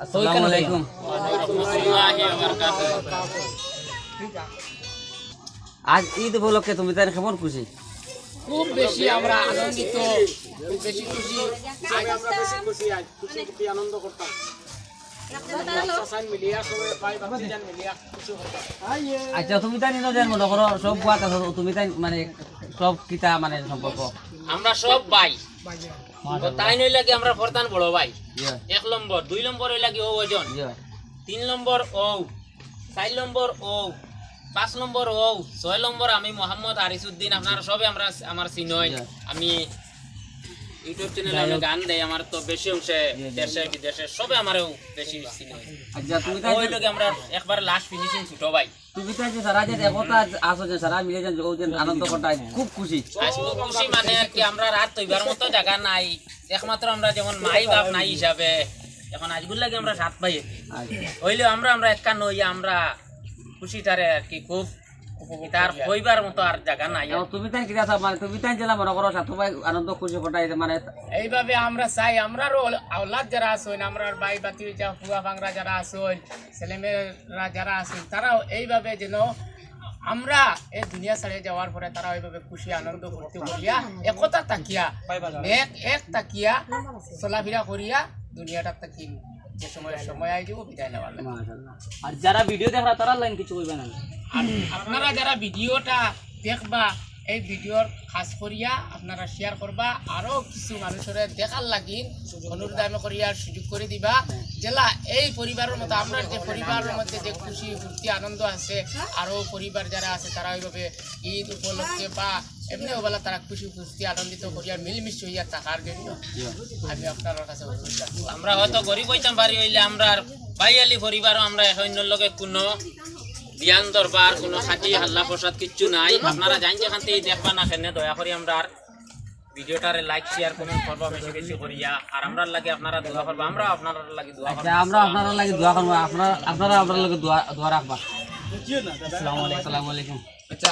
আসসালামু আলাইকুম। আজ ঈদ উপলক্ষে তুমি তার কেমন খুশি? খুব বেশি আমরা আনন্দিত খুব বেশি খুশি। আমরা বেশি খুশি আজ খুশি খুশি আনন্দ করতাম সাসান মিলিয়া সবাই ভাই ভাতিজান মিলিয়া খুশি করতাম আচ্ছা তুমি তাই নিনো মনে করো সব আছে তুমি তাই মানে সব কিতা মানে সম্পর্ক? আমরা সব ভাই। তো তাই নই লাগে আমরা প্রধান বড় ভাই। ইয়ে, এক নম্বর দুই নম্বর হইলা কি ও ওজন। ইয়ে। তিন নম্বর ও। চার নম্বর ও। পাঁচ নম্বর ও। ছয় নম্বর আমি মোহাম্মদ আরিসুদ্দিন আপনারা সবে আমরা আমার চিনই। আমি ইউটিউব চ্যানেলে আমি গান দেই আমার তো বেশি অংশে দেশে বিদেশে সবে আমারও বেশি আচ্ছা তুমি ওই আমরা একবার লাস্ট ফিনিশিং ছোট ভাই। তুমি তাই যে সারা যে একতা আসো যে সারা মিলে যে যে আনন্দ করতে খুব খুশি। খুব খুশি মানে কি আমরা রাত তৈবার মতো জায়গা নাই। একমাত্র আমরা যেমন মাই বাপ নাই হিসাবে এখন আজগুল লাগে আমরা সাত পাই আচ্ছা। হইলেও আমরা আমরা একটা নই আমরা খুশিটারে আর কি খুব তার হইবার মতো আর জায়গা নাই। তুমি তাই কিতা মানে তুমি তাই জেলা মনে করো সাথে আনন্দ খুশি ফটাই মানে এইভাবে আমরা চাই আওলাদ যারা আসুন আমরা ভাই বাতি ফুয়া যারা আসুন ছেলেমেয়েরা যারা আসুন তারাও এইভাবে যেন আমরা এই দুনিয়া ছাড়িয়ে যাওয়ার পরে তারা ওইভাবে খুশি আনন্দ করতে করিয়া একতা তাকিয়া এক এক তাকিয়া চলাফেরা করিয়া দুনিয়াটা তাকি যে সময় সময় আই যাব বিদায় নেওয়ার আর যারা ভিডিও দেখা তারা লাইন কিছু কইবে না। আপনারা যারা ভিডিওটা দেখবা এই ভিডিওর খাস করিয়া আপনারা শেয়ার করবা। আরও কিছু মানুষের দেখার লাগি অনুরোধ আমি করিয়া সুযোগ করে দিবা। জেলা এই পরিবারের মতো, আমরা যে পরিবারের মধ্যে যে খুশি, ফুর্তি, আনন্দ আছে, আরও পরিবার যারা আছে, তারা ওইভাবে ঈদ উপলক্ষে বা এমনি ওবেলা তারা খুশি, ফুর্তি, আনন্দিত করিয়া মিলমিশ হইয়া থাকার জন্য আমি আপনার কাছে আমরা হয়তো গরিব হইতাম পারি হইলে আমরা বাইয়ালি পরিবারও আমরা সৈন্যর লগে কোনো জ্ঞান দরবার কোনো খাটি হাল্লা প্রসাদ কিচ্ছু নাই। আপনারা জান যেখান থেকে দেখবা না কেন দয়া করে আমরা আর ভিডিওটারে লাইক শেয়ার কমেন্ট করবা বেশি বেশি করিয়া আর আমরা লাগে আপনারা দোয়া করবা আমরা আপনারা লাগে দোয়া করব। আচ্ছা আমরা আপনারা লাগে দোয়া করব আপনারা আপনারা আপনার লাগে দোয়া দোয়া রাখবা। আসসালামু আলাইকুম। আচ্ছা